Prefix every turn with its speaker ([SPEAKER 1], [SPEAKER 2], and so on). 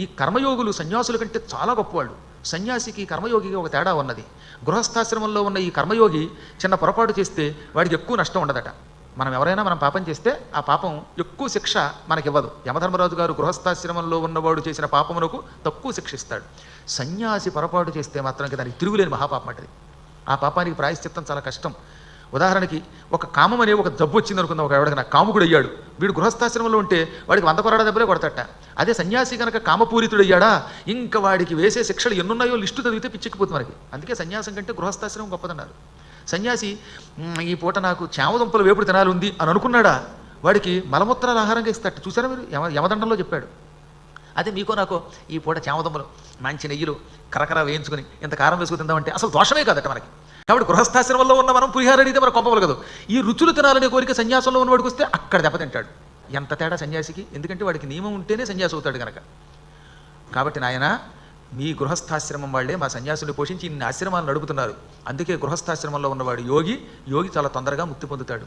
[SPEAKER 1] ఈ కర్మయోగులు సన్యాసుల కంటే చాలా గొప్పవాళ్ళు. సన్యాసికి కర్మయోగికి ఒక తేడా ఉన్నది. గృహస్థాశ్రమంలో ఉన్న ఈ కర్మయోగి చిన్న పొరపాటు చేస్తే వాడికి ఎక్కువ నష్టం ఉండదట. మనం ఎవరైనా మనం పాపం చేస్తే ఆ పాపం ఎక్కువ శిక్ష మనకివ్వదు. యమధర్మరాజు గారు గృహస్థాశ్రమంలో ఉన్నవాడు చేసిన పాపమునకు తక్కువ శిక్ష ఇస్తాడు. సన్యాసి పొరపాటు చేస్తే మాత్రం దానికి తిరుగులేని మహాపాపం అంటది. ఆ పాపానికి ప్రాయశ్చిత్తం చాలా కష్టం. ఉదాహరణకి ఒక కామం అనే ఒక జబ్బు వచ్చింది అనుకుందాం ఒక ఎవడికి నా కాముకుడు అయ్యాడు వీడు గృహస్థాశ్రమంలో ఉంటే వాడికి వంద కొరడ దెబ్బలే కొడతట. అదే సన్యాసి కనుక కామపూరితుడయ్యాడా? ఇంకా వాడికి వేసే శిక్షలు ఎన్నున్నాయో లిస్టు చదివితే పిచ్చిక్కిపోతుంది మనకి. అందుకే సన్యాసం కంటే గృహస్థాశ్రమం గొప్పదన్నారు. సన్యాసి ఈ పూట నాకు చామదుంపల వేపుడు తినాలి ఉంది అని అనుకున్నాడా? వాడికి మలమూత్రాల ఆహారంగా ఇస్తాడు చూసారా మీరు? యమ యమదండంలో చెప్పాడు. అదే మీకో నాకు ఈ పూట చామదుంపలు మంచి నెయ్యిలు కరకర వేయించుకుని ఇంత కారం వేసుకుని తిందామంటే అసలు దోషమే కాదట మనకి. కాబట్టి గృహస్థాశ్రమంలో ఉన్న మనం పులిహార అడిగితే మన కొంపలు కదా ఈ రుచులు తినాలనే కోరిక సన్యాసంలో ఉన్నవాడికి వస్తే అక్కడ దెబ్బతింటాడు. ఎంత తేడా సన్యాసికి? ఎందుకంటే వాడికి నియమం ఉంటేనే సన్యాసి అవుతాడు కనుక కాబట్టి నాయన మీ గృహస్థాశ్రమం వాళ్ళే మా సన్యాసుని పోషించి ఇన్ని ఆశ్రమాలు నడుపుతున్నారు. అందుకే గృహస్థాశ్రమంలో ఉన్నవాడు యోగి యోగి చాలా తొందరగా ముక్తి పొందుతాడు.